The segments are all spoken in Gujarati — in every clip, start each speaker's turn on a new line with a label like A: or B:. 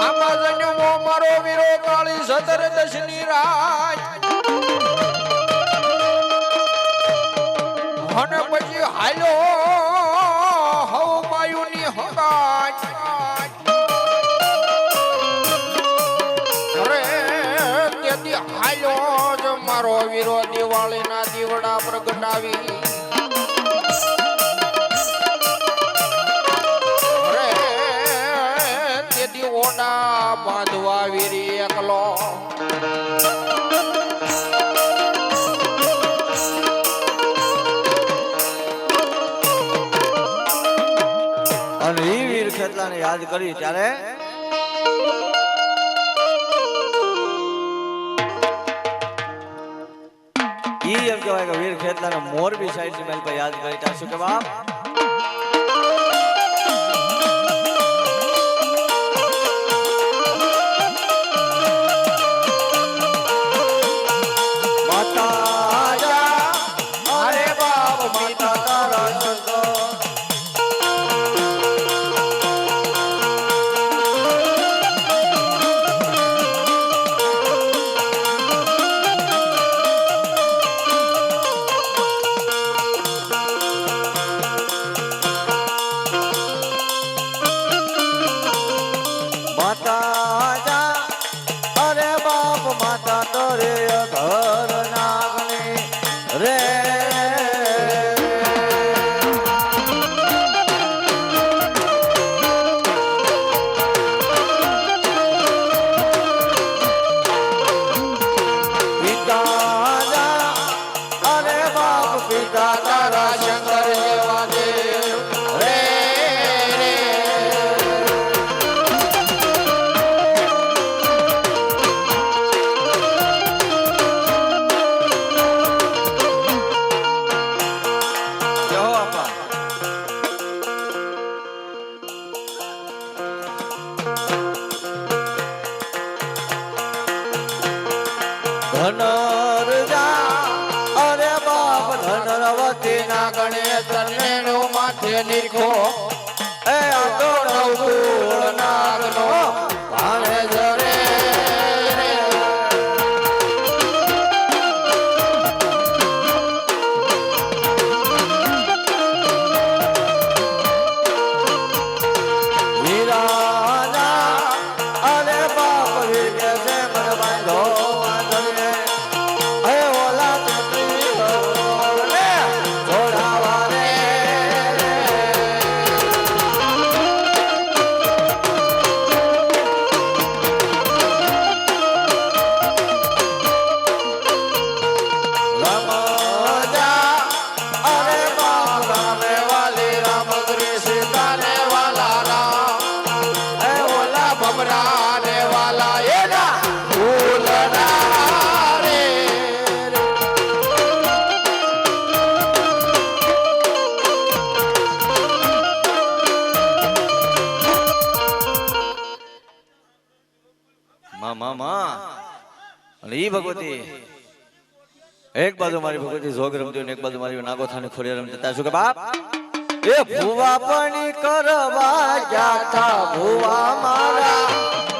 A: આમાં મારો વીરો કાળી સતર દશની રાત અને પછી હાલ્યો હવ માયુની હગાત અરે જ મારો વીરો દિવાળીના દીવડા પ્રગટાવી. ઓડા બાંધવા વીરી એકલો.
B: અને ઈ વીર ખેતલાને યાદ કરી ત્યારે ઈ એમ કહેવાય કે વીર ખેતલાને મોરબી સાઈડ પર યાદ કરી ત્યારે શું કે બાપ ધનરવતી ના
A: ગણેશ તરણેણું માથે નિરખો
B: એ આ તો નવકુળ નાગનો ઈ ભગવતી. એક બાજુ મારી ભગવતી જોગ રમતી એક બાજુ મારી નાગોથાની ખોડિયા રમતી ત્યાં શું કે, બાપ? એ ભુવા પણ કરવા જાતા ભુવા મારા.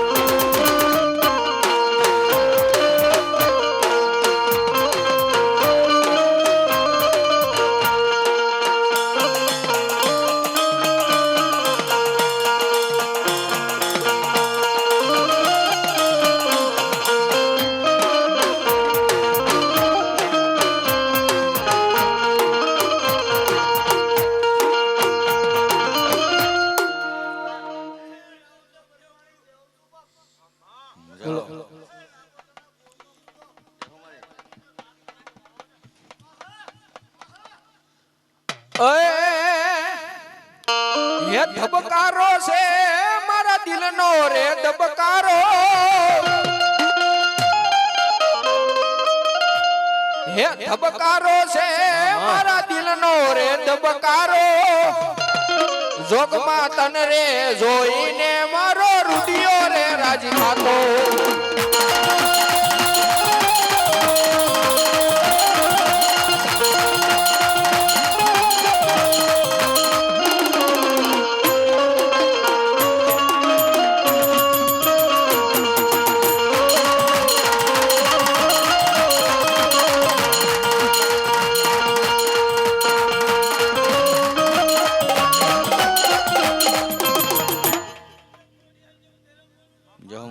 A: હે ધબકારો છે મારા દિલનો રે ધબકારો. હે ધબકારો છે મારા દિલનો રે ધબકારો. જોગમાં તન રે જોઈને મારો રુદિયો રે રાજી ખાતો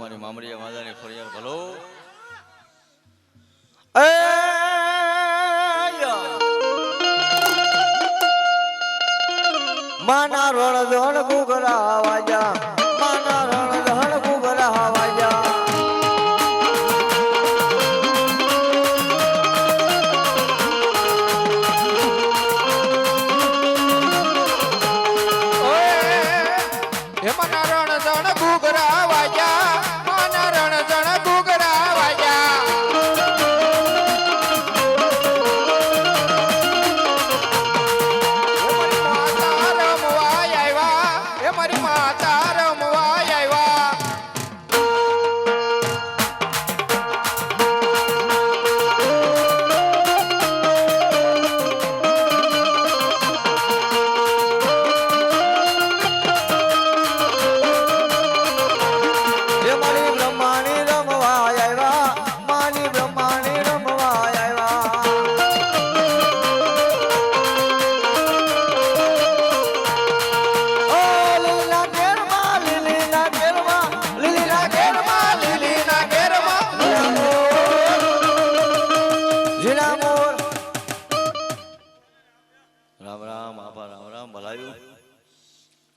B: જો મારી મામડીયા માદાની ફરિયાદ ભલો માના રણ ધણ ગુગરા વાજા.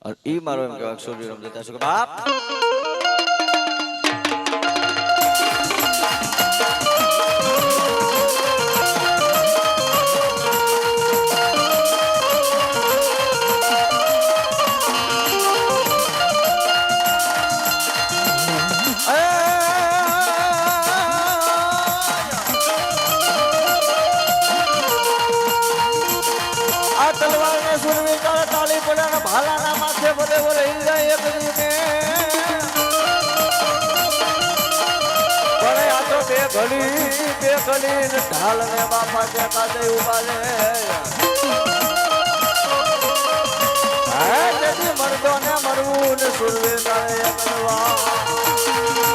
A: અને
B: એ મારો એમ કહેવાય સૂર્ય રમ દેતા શું કે બાપ! ને સુરવી તારા તાળી પડ્યા ને ભાલાના માથે ભલે ભલે હિલ એક દીને. પણ આ મરદો ને મરવું ને સુરવી તારે મરવા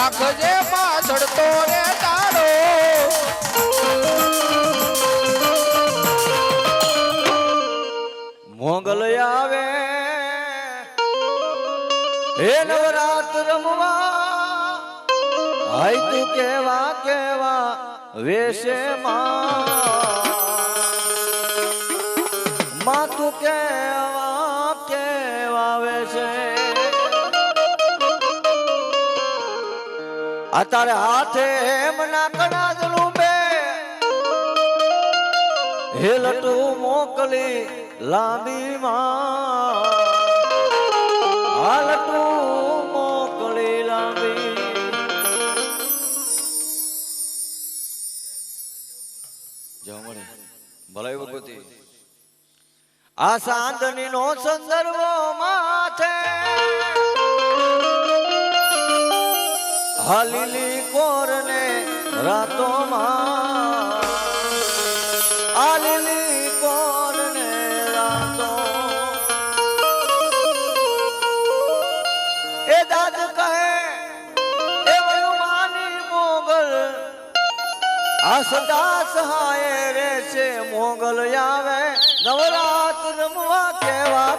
A: રાખજે પાછળ તો રે તારો.
B: મોગલ આવે. હે નવરાત રમવા હાય તું કેવા કેવા વેશે માં. તું કેવા અત્યારે હાથે મના કણાદલું બે. હેલટું મોકલી લાંબી માં. હાલટું મોકલી લાંબી. જમણી ભલાઈ ભગવતી. આ સાંદની નો સંદર્ભ હાલીલી કોરને રાતોમાં. હાલીલી કોરને રાતો એ દાદ કહે, એ વયું માની મોગલ
A: આ સદા સહાય રે છે મોગલ આવે નવરાત કેવા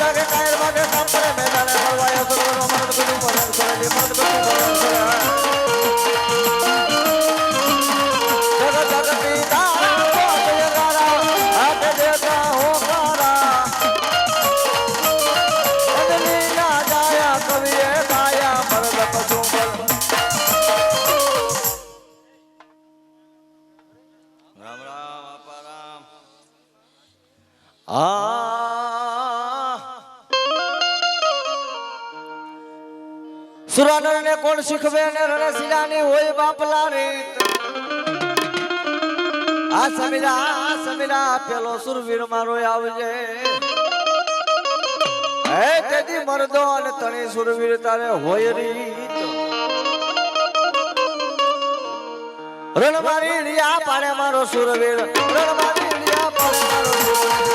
B: રામ સુરાનર ને કોણ શીખવે ને રણશીલાની હોય બાપલા રીત આ સમીરા આ સમીરા, પેલો સુરવીર મારો આવજે. હે તેદી મરદો અને તણી સુરવીર તારે હોય રીત. રણ મારી રિયા પાડે મારો સુરવીર. રણ મારી રિયા પાડે મારો સુરવીર.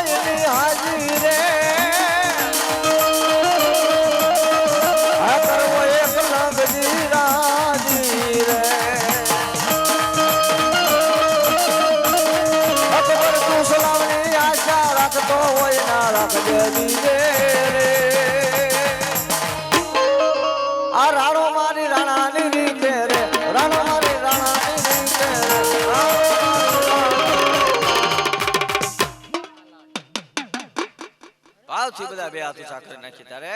B: કોઈની હાજી રે. કરવો એક લગની રાજી રે. અકબર તું સલામની આશા રાખતો હોય ના રાખજે ભાવથી બધા બે હાથ સાકર નાખી તારે.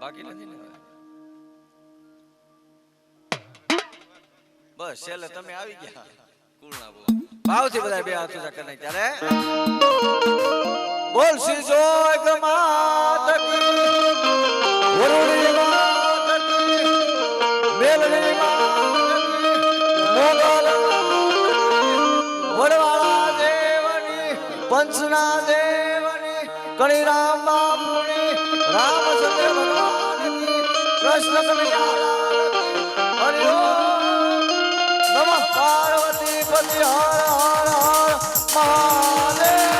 B: બાકી નથી બસ, છેલ્લે તમે આવી ગયા. કુળના બોલ ભાવથી બધા બે હાથ સાકર નાખી તારે. બોલ શ્રી જોગ માત. વરુણી માત. મેલની માત. વંશના દેવની કણી રામ બાપુની. રામ સદેવ કૃષ્ણ કલ્યાણ હરિ. નમઃ પાર્વતી પતિ હર હર હર મહાદેવ.